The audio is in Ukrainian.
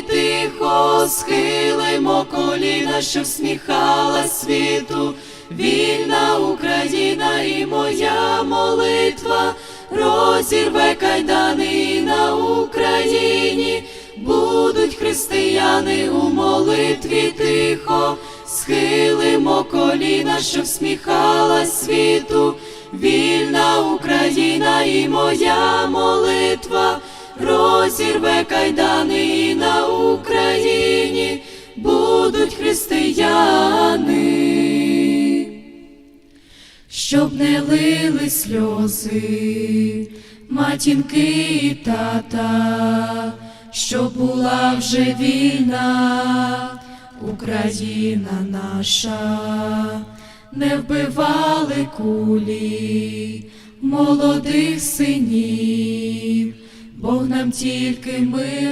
тихо схилимо коліна, що всміхалась світу. Вільна Україна і моя молитва розірве кайдани на Україні. Будуть християни у молитві тихо, схилимо коліна, що всміхалась світу. Вільна Україна і моя молитва розірве кайдани християни щоб не лили сльози, матінки і тата, щоб була вже вільна, Україна наша, не вбивали кулі молодих синів, Бог нам тільки мир.